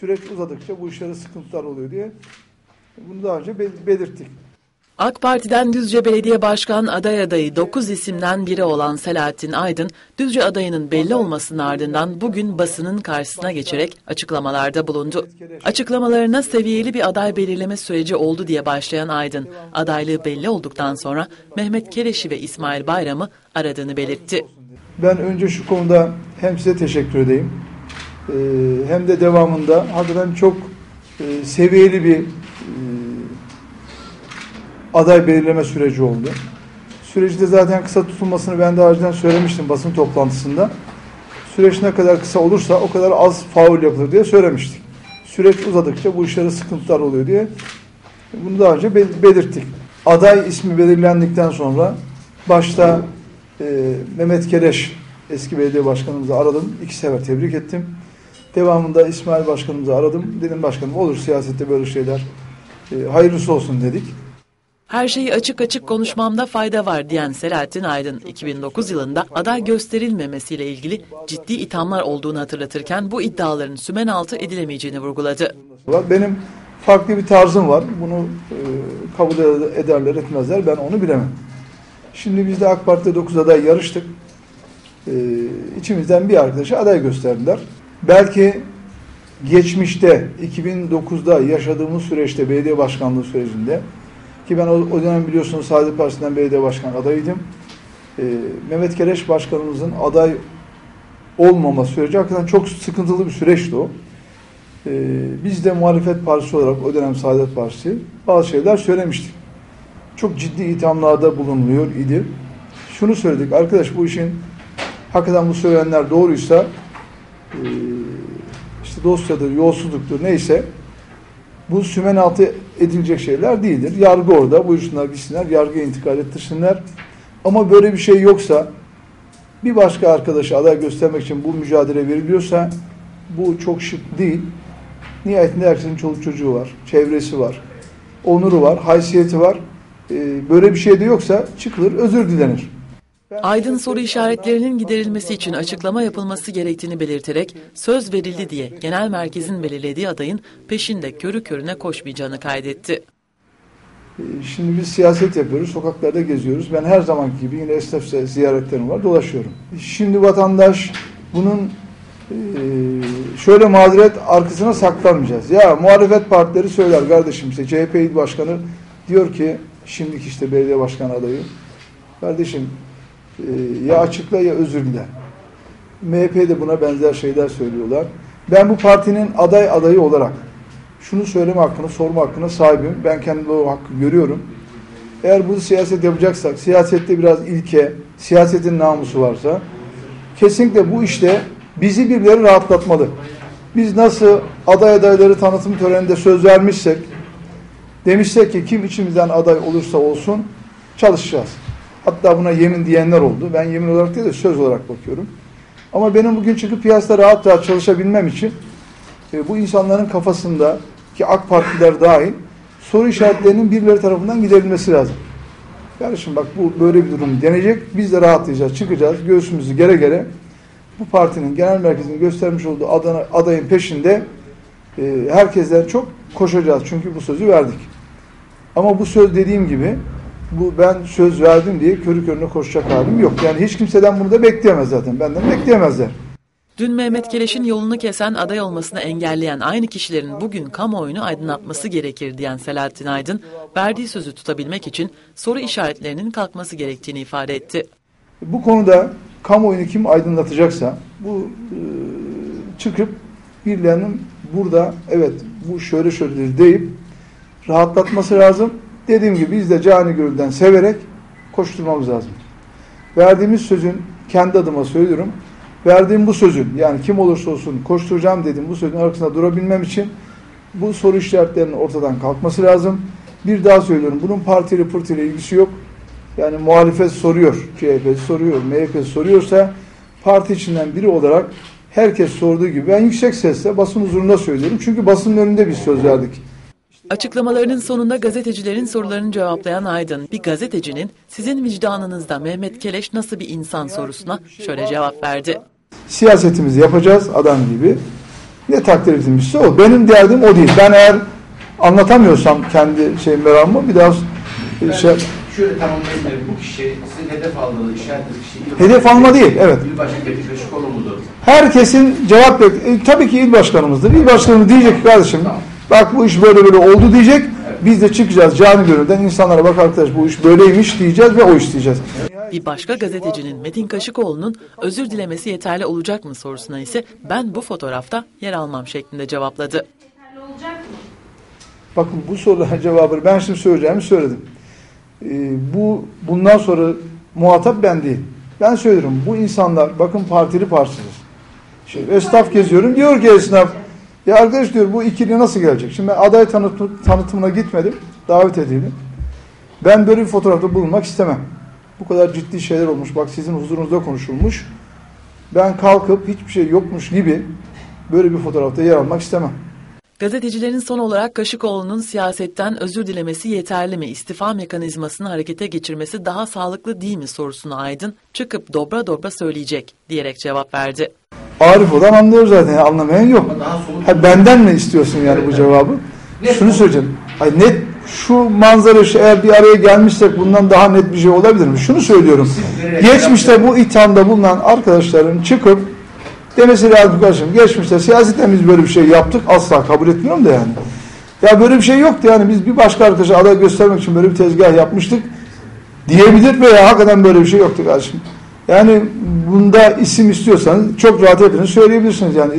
Süreç uzadıkça bu işlere sıkıntılar oluyor diye bunu daha önce bel- belirttik. AK Parti'den Düzce Belediye Başkan aday adayı 9 isimden biri olan Selahattin Aydın, Düzce adayının belli olmasının ardından bugün basının karşısına geçerek açıklamalarda bulundu. Açıklamalarına seviyeli bir aday belirleme süreci oldu diye başlayan Aydın, adaylığı belli olduktan sonra Mehmet Kereş'i ve İsmail Bayram'ı aradığını belirtti. Ben önce şu konuda hem size teşekkür edeyim e, hem de devamında hakikaten çok e, seviyeli bir e, aday belirleme süreci oldu. Sürecinde zaten kısa tutulmasını ben daha önceden söylemiştim basın toplantısında. Süreç ne kadar kısa olursa o kadar az faul yapılır diye söylemiştik. Süreç uzadıkça bu işlere sıkıntılar oluyor diye bunu daha önce bel- belirttik. Aday ismi belirlendikten sonra başta e, Mehmet Keleş eski belediye başkanımızı aradım. İki sefer tebrik ettim. Devamında İsmail başkanımızı aradım. Dedim başkanım olur siyasette böyle şeyler e, hayırlısı olsun dedik. Her şeyi açık açık konuşmamda fayda var diyen Selahattin Aydın, 2009 yılında aday gösterilmemesiyle ilgili ciddi ithamlar olduğunu hatırlatırken bu iddiaların sümen altı edilemeyeceğini vurguladı. Benim farklı bir tarzım var. Bunu e, kabul ederler etmezler ben onu bilemem. Şimdi biz de AK Parti'de 9 aday yarıştık. E, içimizden bir arkadaşı aday gösterdiler. Belki geçmişte 2009'da yaşadığımız süreçte belediye başkanlığı sürecinde ki ben o, o dönem biliyorsunuz Saadet Partisi'nden belediye başkan adayıydım. E, Mehmet Kereş başkanımızın aday olmama süreci hakikaten çok sıkıntılı bir süreçti o. Ee, biz de muhalefet partisi olarak o dönem Saadet Partisi bazı şeyler söylemiştik. Çok ciddi ithamlarda bulunuluyor idi. Şunu söyledik arkadaş bu işin hakikaten bu söylenenler doğruysa e, dosyadır, yolsuzluktur neyse bu sümen altı edilecek şeyler değildir. Yargı orada buyursunlar gitsinler yargıya intikal ettirsinler. Ama böyle bir şey yoksa bir başka arkadaşı aday göstermek için bu mücadele veriliyorsa bu çok şık değil. Nihayetinde herkesin çoluk çocuğu var, çevresi var, onuru var, haysiyeti var. Ee, böyle bir şey de yoksa çıkılır, özür dilenir. Aydın soru işaretlerinin giderilmesi için açıklama yapılması gerektiğini belirterek söz verildi diye genel merkezin belirlediği adayın peşinde körü körüne koşmayacağını kaydetti. Ee, Şimdi biz siyaset yapıyoruz, sokaklarda geziyoruz. Ben her zamanki gibi yine esnaf ziyaretlerim var, dolaşıyorum. Şimdi vatandaş bunun e, şöyle mazeret arkasına saklanmayacağız. Ya muhalefet partileri söyler kardeşim işte CHP Başkanı diyor ki şimdiki işte belediye başkanı adayı kardeşim ya açıkla ya özür dile. MHP de buna benzer şeyler söylüyorlar. Ben bu partinin aday adayı olarak şunu söyleme hakkını, sorma hakkına sahibim. Ben kendimde o hakkı görüyorum. Eğer bu siyaset yapacaksak, siyasette biraz ilke, siyasetin namusu varsa kesinlikle bu işte bizi birileri rahatlatmalı. Biz nasıl aday adayları tanıtım töreninde söz vermişsek, demişsek ki kim içimizden aday olursa olsun çalışacağız. Hatta buna yemin diyenler oldu. Ben yemin olarak değil de söz olarak bakıyorum. Ama benim bugün çıkıp piyasada rahat rahat çalışabilmem için e, bu insanların kafasında ki AK Partiler dahil soru işaretlerinin birileri tarafından giderilmesi lazım. Kardeşim bak bu böyle bir durum denecek. Biz de rahatlayacağız, çıkacağız. Göğsümüzü gere gere bu partinin genel merkezinin göstermiş olduğu adana, adayın peşinde e, herkesten çok koşacağız. Çünkü bu sözü verdik. Ama bu söz dediğim gibi bu ben söz verdim diye körü körüne koşacak halim yok. Yani hiç kimseden bunu da bekleyemez zaten. Benden bekleyemezler. Dün Mehmet Keleş'in yolunu kesen aday olmasını engelleyen aynı kişilerin bugün kamuoyunu aydınlatması gerekir diyen Selahattin Aydın, verdiği sözü tutabilmek için soru işaretlerinin kalkması gerektiğini ifade etti. Bu konuda kamuoyunu kim aydınlatacaksa bu e, çıkıp birilerinin burada evet bu şöyle şöyledir deyip rahatlatması lazım. Dediğim gibi biz de cani gönülden severek koşturmamız lazım. Verdiğimiz sözün kendi adıma söylüyorum. Verdiğim bu sözün yani kim olursa olsun koşturacağım dediğim bu sözün arkasında durabilmem için bu soru işaretlerinin ortadan kalkması lazım. Bir daha söylüyorum bunun partiyle pırtıyla ilgisi yok. Yani muhalefet soruyor, CHP soruyor, MHP soruyorsa parti içinden biri olarak herkes sorduğu gibi ben yüksek sesle basın huzurunda söylüyorum. Çünkü basının önünde biz söz verdik. Açıklamalarının sonunda gazetecilerin sorularını cevaplayan Aydın, bir gazetecinin sizin vicdanınızda Mehmet Keleş nasıl bir insan sorusuna şöyle cevap verdi. Siyasetimizi yapacağız adam gibi. Ne takdir edilmişse o. Benim derdim o değil. Ben eğer anlatamıyorsam kendi şey meramımı bir daha Ben şey, şöyle tamamlayayım. Bu kişi sizin hedef aldığınız, işaretlediğiniz kişi... hedef alma değil. Evet. İl Başkanı Metin Beşikoğlu mudur? Herkesin cevap bek e, tabii ki il başkanımızdır. İl başkanı diyecek ki kardeşim Tamam. Bak bu iş böyle böyle oldu diyecek. Biz de çıkacağız cani gönülden insanlara bak arkadaş bu iş böyleymiş diyeceğiz ve o iş diyeceğiz. Bir başka gazetecinin Metin Kaşıkoğlu'nun özür dilemesi yeterli olacak mı sorusuna ise ben bu fotoğrafta yer almam şeklinde cevapladı. Yeterli olacak mı? Bakın bu soruların cevabını ben şimdi söyleyeceğimi söyledim. Ee, bu bundan sonra muhatap ben değil. Ben söylüyorum bu insanlar bakın partili partisiniz. Şimdi esnaf geziyorum diyor ki esnaf ya arkadaş diyor bu ikili nasıl gelecek? Şimdi ben aday tanıtım, tanıtımına gitmedim. Davet edildim. Ben böyle bir fotoğrafta bulunmak istemem. Bu kadar ciddi şeyler olmuş. Bak sizin huzurunuzda konuşulmuş. Ben kalkıp hiçbir şey yokmuş gibi böyle bir fotoğrafta yer almak istemem. Gazetecilerin son olarak Kaşıkoğlu'nun siyasetten özür dilemesi yeterli mi, istifa mekanizmasını harekete geçirmesi daha sağlıklı değil mi sorusuna Aydın çıkıp dobra dobra söyleyecek diyerek cevap verdi. Arif olan anlıyor zaten. yani anlamayan yok. Ha, benden mi istiyorsun yani bu cevabı? Şunu söyleyeceğim. Ay net şu manzara şu eğer bir araya gelmişsek bundan daha net bir şey olabilir mi? Şunu söylüyorum. Geçmişte bu ithamda bulunan arkadaşların çıkıp demesi lazım kardeşim. Geçmişte siyaseten biz böyle bir şey yaptık. Asla kabul etmiyorum da yani. Ya böyle bir şey yoktu yani. Biz bir başka arkadaşa aday göstermek için böyle bir tezgah yapmıştık. Diyebilir veya hakikaten böyle bir şey yoktu kardeşim. Yani bunda isim istiyorsanız çok rahat hepiniz söyleyebilirsiniz yani.